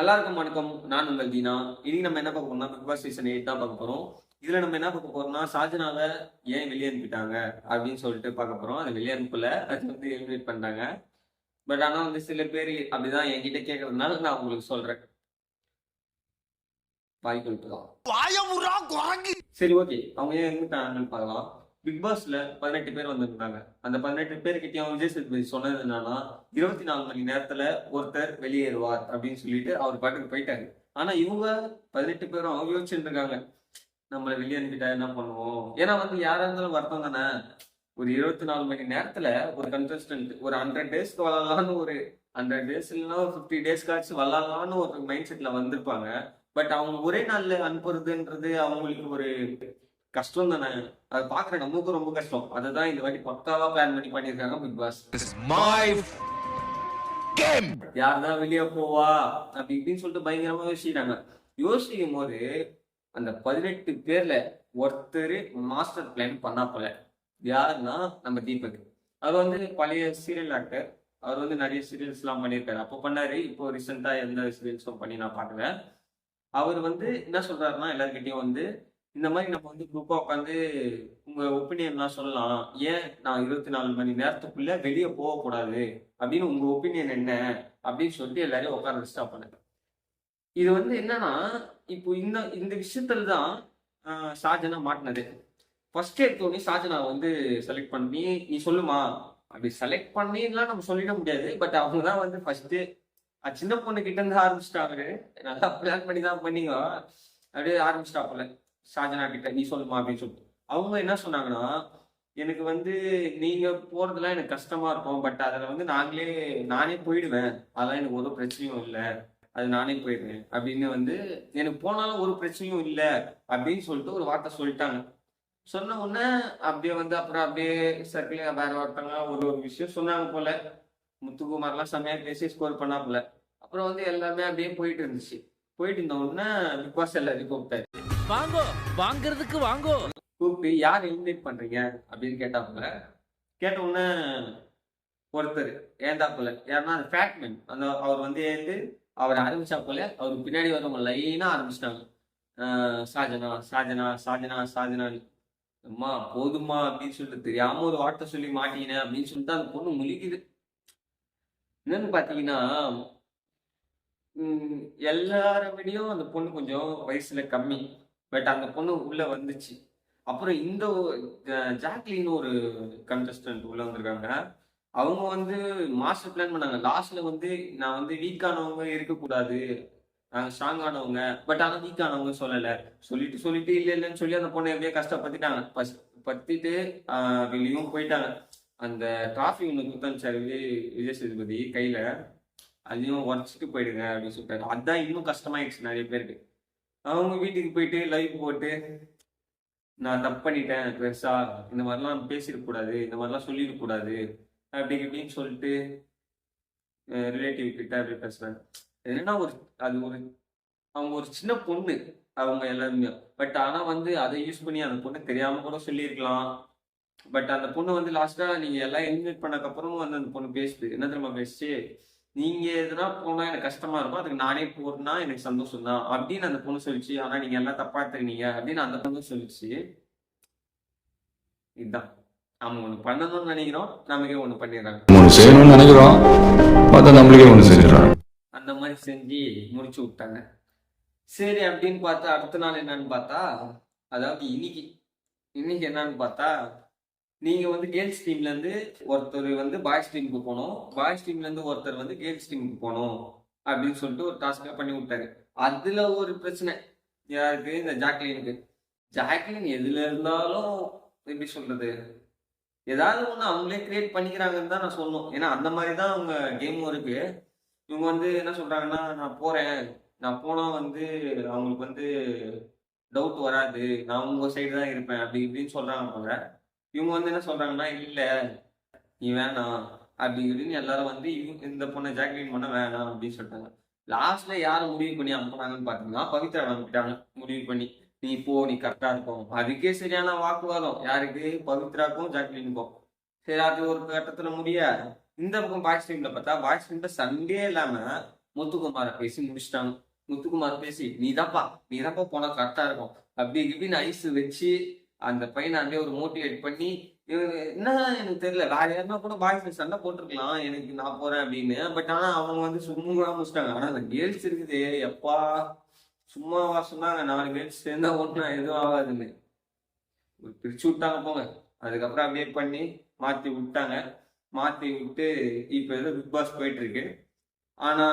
எல்லாருக்கும் வணக்கம். நான் உங்கள் தீனா. இன்னைக்கு நம்ம என்ன பார்க்க போறோம்னா பிக் பாஸ் சீசன் எயிட் தான் பார்க்க போறோம். இதுல நம்ம என்ன பார்க்க போறோம்னா ஷாஜனால ஏன் வெளியே அனுப்பிட்டாங்க அப்படின்னு சொல்லிட்டு பார்க்க போறோம். அது வெளியே அனுப்பல அது வந்து எலிமினேட் பண்ணாங்க பட் ஆனா வந்து சில பேர் அப்படிதான் என்கிட்ட கேட்கறதுனால நான் உங்களுக்கு சொல்றேன். வாய் கொடுத்துக்கலாம் வாயமுறா குரங்கு. சரி ஓகே அவங்க ஏன் இருந்துட்டாங்கன்னு பார்க்கலாம். பிக் பாஸ்ல பதினெட்டு பேர் வந்திருந்தாங்க. அந்த பதினெட்டு பேர்கிட்டயும் விஜய் சேதுபதி சொன்னது என்னன்னா இருபத்தி நாலு மணி நேரத்துல ஒருத்தர் வெளியேறுவார் அப்படின்னு சொல்லிட்டு அவர் பாட்டுக்கு போயிட்டாரு. ஆனா இவங்க பதினெட்டு பேரும் அவங்க யோசிச்சுட்டு இருக்காங்க நம்மள வெளியே அனுப்பிட்டா என்ன பண்ணுவோம்? ஏன்னா வந்து யாரா இருந்தாலும் வருத்தம் தானே? ஒரு இருபத்தி நாலு மணி நேரத்துல ஒரு கண்டஸ்டன்ட் ஒரு ஹண்ட்ரட் டேஸ்க்கு வரலாம்னு ஒரு ஹண்ட்ரட் டேஸ் இல்லைன்னா ஒரு ஃபிஃப்டி டேஸ்க்காச்சும் வரலாம்னு ஒரு மைண்ட் செட்ல வந்திருப்பாங்க. பட் அவங்க ஒரே நாள்ல அனுப்புறதுன்றது அவங்களுக்கு ஒரு கஷ்டம் தானே? அதை பாக்குற நமக்கு ரொம்ப கஷ்டம். அதுதான் இந்த வாட்டி பக்காவா பிளான் பண்ணி பண்ணிருக்காங்க பிக் பாஸ் மை கேம் யார் தான் வெளியே போவா? அப்படி இப்படின்னு சொல்லிட்டு பயங்கரமா யோசிக்கிறாங்க. யோசிக்கும் போது அந்த பதினெட்டு பேர்ல ஒருத்தர் மாஸ்டர் பிளான் பண்ணா போல. யாருன்னா நம்ம தீபக். அவர் வந்து பழைய சீரியல் ஆக்டர் அவர் வந்து நிறைய சீரியல்ஸ் எல்லாம் பண்ணியிருக்காரு. அப்போ பண்ணாரு இப்போ ரீசெண்டா எந்த சீரியல்ஸும் பண்ணி நான் பார்க்கல. அவர் வந்து என்ன சொல்றாருன்னா எல்லாருக்கிட்டையும் வந்து இந்த மாதிரி நம்ம வந்து குரூப்பா உட்காந்து உங்க ஒப்பீனியன்லாம் சொல்லலாம். ஏன் நான் இருபத்தி நாலு மணி நேரத்துக்குள்ள வெளியே போகக்கூடாது அப்படின்னு உங்க ஒப்பீனியன் என்ன? அப்படின்னு சொல்லிட்டு எல்லாரையும் உட்கார வச்சுட்டா பண்ணுங்க. இது வந்து என்னன்னா இப்போ இந்த இந்த விஷயத்துல தான் ஷாஜனா மாட்டினது. ஃபர்ஸ்ட் எடுத்தோடனே ஷாஜனா வந்து செலக்ட் பண்ணி நீ சொல்லுமா? அப்படி செலக்ட் பண்ணிலாம் நம்ம சொல்லிட முடியாது. பட் அவங்க தான் வந்து ஃபர்ஸ்ட் சின்ன பொண்ணு கிட்ட இருந்து ஆரம்பிச்சிட்டாரு நல்லா பிளான் பண்ணி தான் பண்ணிங்க அப்படியே ஆரம்பிச்சிட்டா ஷாஜனா கிட்ட நீ சொல்லுமா அப்படின்னு சொல்லிட்டு. அவங்க என்ன சொன்னாங்கன்னா எனக்கு வந்து நீங்க போறதுலாம் எனக்கு கஷ்டமா இருக்கும். பட் அதுல வந்து நாங்களே நானே போயிடுவேன். அதெல்லாம் எனக்கு ஒரு பிரச்சனையும் இல்லை. அது நானே போயிடுவேன். அப்படின்னு வந்து எனக்கு போனாலும் ஒரு பிரச்சனையும் இல்லை. அப்படின்னு சொல்லிட்டு ஒரு வார்த்தை சொல்லிட்டாங்க. சொன்ன உடனே அப்படியே வந்து அப்புறம் அப்படியே சர்க்கிள் வேற ஒருத்தவங்க ஒரு ஒரு விஷயம் சொன்னாங்க போல. முத்துக்குமார்லாம் செம்மையா பேசி ஸ்கோர் பண்ணா போல அப்புறம் வந்து எல்லாமே அப்படியே போயிட்டு இருந்துச்சு. போயிட்டு இருந்த உடனே பிக் பாஸ் எல்லாத்தையும் கூப்பிட்டாரு. வாங்கோ வாங்குறதுக்கு வாங்கோ. கூப்பிட்டு யார் எலிமினேட் பண்றீங்க அப்படின்னு கேட்டாப்புல. கேட்ட உடனே ஒருத்தர் ஏந்தாப்புல. யாருன்னா அந்த ஃபேட்மேன் அந்த அவர் வந்து ஏந்து அவர் ஆரம்பிச்சாப்புல அவருக்கு பின்னாடி வரவங்க லைனா ஆரம்பிச்சிட்டாங்க. சாஜனா சாஜனா சாஜனா சாஜனான்னு அம்மா போதுமா அப்படின்னு சொல்லிட்டு தெரியாம ஒரு வார்த்தை சொல்லி மாட்டீங்க அப்படின்னு சொல்லிட்டு அந்த பொண்ணு முழிக்குது. என்னன்னு பாத்தீங்கன்னா எல்லார விடையும் அந்த பொண்ணு கொஞ்சம் வயசுல கம்மி. பட் அந்த பொண்ணு உள்ள வந்துச்சு. அப்புறம் இந்த ஜாக்லின்னு ஒரு கண்டஸ்டன்ட் உள்ள வந்திருக்காங்க. அவங்க வந்து மாஸ்டர் பிளான் பண்ணாங்க. லாஸ்ட்ல வந்து நான் வந்து வீக்கானவங்க இருக்கக்கூடாது. நாங்க ஸ்ட்ராங் ஆனவங்க. பட் ஆனா வீக் ஆனவங்க சொல்லல. சொல்லிட்டு சொல்லிட்டு இல்ல இல்லைன்னு சொல்லி அந்த பொண்ணை எப்படியே கஷ்டப்படுத்திட்டாங்க. பஸ்- பத்திட்டு வெளியும் போயிட்டாங்க. அந்த டிராஃபி ஒன்று குத்தமிச்சாரு விஜய் விஜய் சேதுபதி கையில. அதையும் உடச்சிட்டு போயிடுங்க அப்படின்னு சொல்லிட்டாரு. அதான் இன்னும் கஷ்டமாயிடுச்சு நிறைய பேருக்கு. அவங்க வீட்டுக்கு போயிட்டு லைவ் போட்டு நான் தப்பு பண்ணிட்டேன் பெருசா இந்த மாதிரிலாம் பேசிடக்கூடாது இந்த மாதிரிலாம் சொல்லிடக்கூடாது அப்படி இப்படின்னு சொல்லிட்டு ரிலேட்டிவ் கிட்ட அப்படி பேசுறாங்க என்னன்னா ஒரு அது ஒரு அவங்க ஒரு சின்ன பொண்ணு அவங்க எல்லாருமே. பட் ஆனா வந்து அதை யூஸ் பண்ணி அந்த பொண்ணு தெரியாம கூட சொல்லியிருக்கலாம். பட் அந்த பொண்ணு வந்து லாஸ்டா நீங்க எல்லாம் எலிமினேட் பண்ணக்கப்புறமும் வந்து அந்த பொண்ணு பேசுது. என்ன தெரியுமா பேசிச்சு? நீங்க எதுனா போனா எனக்கு கஷ்டமா இருக்கும். அதுக்கு நானே போறேன்னா எனக்கு சந்தோஷம் தான் அப்படின்னு அந்த பொண்ணு சொல்லிச்சு. ஆனா நீங்க எல்லாம் தப்பா எடுத்துக்கினீங்க அப்படின்னு அந்த பொண்ணு சொல்லிச்சு. இதுதான் அவங்க ஒண்ணு பண்ணணும்னு நினைக்கிறோம். நமக்கே ஒண்ணு பண்ணிடுறாங்க. ஒன்று செய்யணும்னு நினைக்கிறோம். பார்த்தா நம்மளுக்கே ஒன்று செஞ்சிடறாங்க. அந்த மாதிரி செஞ்சு முடிச்சு விட்டாங்க. சரி அப்படின்னு பார்த்தா அடுத்த நாள் என்னன்னு பார்த்தா அதாவது இன்னைக்கு இன்னைக்கு என்னன்னு பார்த்தா நீங்க வந்து கேர்ள்ஸ் டீம்ல இருந்து ஒருத்தர் வந்து பாய்ஸ் டீமுக்கு போகணும். பாய்ஸ் டீம்ல இருந்து ஒருத்தர் வந்து கேர்ள்ஸ் டீமுக்கு போகணும் அப்படின்னு சொல்லிட்டு ஒரு டாஸ்க்காக பண்ணி விட்டாரு. அதுல ஒரு பிரச்சனை. யாருக்கு? இந்த ஜாக்லினுக்கு. ஜாக்லின் எதுல இருந்தாலும் எப்படி சொல்றது? ஏதாவது ஒண்ணு அவங்களே கிரியேட் பண்ணிக்கிறாங்கன்னு தான் நான் சொல்லணும். ஏன்னா அந்த மாதிரி தான் அவங்க கேமும் இருக்கு. இவங்க வந்து என்ன சொல்றாங்கன்னா நான் போறேன். நான் போனா வந்து அவங்களுக்கு வந்து டவுட் வராது. நான் உங்க சைடு தான் இருப்பேன். அப்படி இப்படின்னு சொல்றாங்க போல இவங்க வந்து என்ன சொல்றாங்கன்னா இல்ல நீ வேணாம் அப்படி இப்படின்னு எல்லாரும் வந்து இவங்க இந்த பொண்ணை ஜாக்லின் பண்ண வேணாம் அப்படின்னு சொல்லிட்டாங்க. லாஸ்ட்ல யாரும் முடிவு பண்ணி அனுப்புனாங்கன்னு பாத்தீங்கன்னா பவித்ரா அனுப்பிட்டாங்க முடிவு பண்ணி. நீ போ நீ கரெக்டா இருக்கும் அதுக்கே சரியான வாக்குவாதம். யாருக்கு? பவித்ராக்கும் ஜாக்லினுக்கும். சரி அது ஒரு கட்டத்துல முடிய இந்த பக்கம் பாய்ஸ் டீம்ல பார்த்தா பாய்ஸ் டீம்ல சண்டே இல்லாம முத்துக்குமாரை பேசி முடிச்சிட்டாங்க. முத்துக்குமார் பேசி நீதாப்பா நீதாப்பா போனா கரெக்டா இருக்கும். அப்படி இப்படின்னு ஐஸ் வச்சு அந்த பையனை அப்படியே ஒரு மோட்டிவேட் பண்ணி என்ன எனக்கு தெரியல வேற யாருன்னா கூட பாய்ஸ் சண்டை போட்டிருக்கலாம் எனக்கு நான் போறேன் அப்படின்னு. பட் ஆனா அவங்க வந்து சும்மா முடிச்சிட்டாங்க. ஆனா அந்த கேர்ள்ஸ் இருக்குது எப்பா சும்மாவா சொன்னாங்க. நாலு கேர்ள்ஸ் சேர்ந்தா ஒன்றும் எதுவும் ஆகாதுன்னு. பிரிச்சு விட்டாங்க போங்க. அதுக்கப்புறம் அப்படியே பண்ணி மாத்தி விட்டாங்க. மாத்தி விட்டு இப்ப ஏதோ பிக் பாஸ் போயிட்டு இருக்கு. ஆனா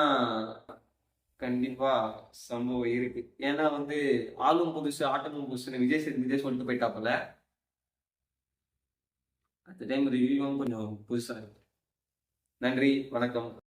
கண்டிப்பா சம்பவம் இருக்கு. ஏன்னா வந்து ஆளும் புதுசு ஆட்டமும் புதுசுன்னு விஜய் சேது விஜய் சொல்லிட்டு போயிட்டாப்புல. அந்த டைம் ரிவ்யூவும் கொஞ்சம் புதுசா இருக்கு. நன்றி வணக்கம்.